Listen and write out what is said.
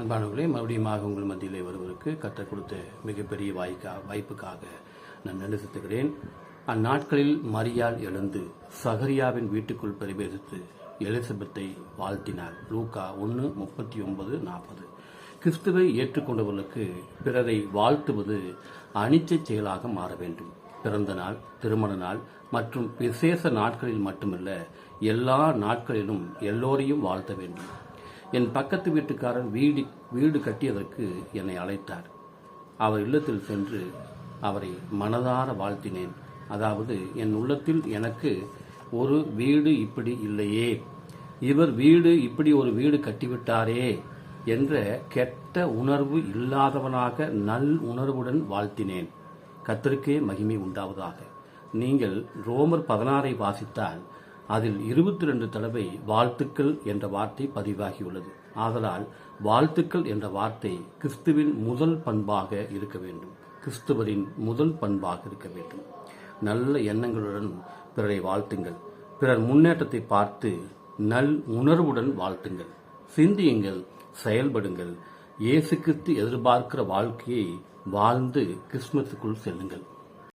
அன்பானவர்களே மறுபடியும் உங்கள் மத்தியிலே வருவதற்கு கற்றுக் கொடுத்த மிகப்பெரிய வாய்க்கா வாய்ப்புக்காக நான் நன்றி அந்நாட்களில் மரியால் எழுந்து சகரியாவின் வீட்டுக்குள் பிரவேசித்து எலிசபெத்தை வாழ்த்தினார். லூக்கா ஒன்று முப்பத்தி ஒன்பது நாற்பது. கிறிஸ்துவை ஏற்றுக்கொண்டவர்களுக்கு பிறரை வாழ்த்துவது அனிச்சை செயலாக மாற வேண்டும். பிறந்த நாள் திருமண நாள் மற்றும் விசேஷ நாட்களில் மட்டுமல்ல எல்லா நாட்களிலும் எல்லோரையும் வாழ்த்த வேண்டும். என் பக்கத்து வீட்டுக்காரர் வீடு வீடு கட்டியதற்கு என்னை அழைத்தார். அவர் இல்லத்தில் சென்று அவரை மனதார வாழ்த்தினேன். அதாவது என் உள்ளத்தில் எனக்கு ஒரு வீடு இப்படி இல்லையே. இவர் வீடு இப்படி ஒரு வீடு கட்டிவிட்டாரே என்ற கெட்ட உணர்வு இல்லாதவனாக நல் உணர்வுடன் வாழ்த்தினேன். கத்திற்கே மகிமை உண்டாவதாக. நீங்கள் ரோமர் பதினாறை வாசித்தால் அதில் இருபத்தி ரெண்டு தடவை வாழ்த்துக்கள் என்ற வார்த்தை பதிவாகியுள்ளது. ஆதலால் வாழ்த்துக்கள் என்ற வார்த்தை கிறிஸ்துவின் முதல் பண்பாக இருக்க வேண்டும். கிறிஸ்துவரின் முதல் பண்பாக இருக்க வேண்டும். நல்ல எண்ணங்களுடன் பிறரை வாழ்த்துங்கள். பிறர் முன்னேற்றத்தை பார்த்து நல் உணர்வுடன் வாழ்த்துங்கள். சிந்தியுங்கள் செயல்படுங்கள். இயேசு கிறிஸ்து எதிர்பார்க்கிற வாழ்க்கையை வாழ்ந்து கிறிஸ்துமஸுக்குள் செல்லுங்கள்.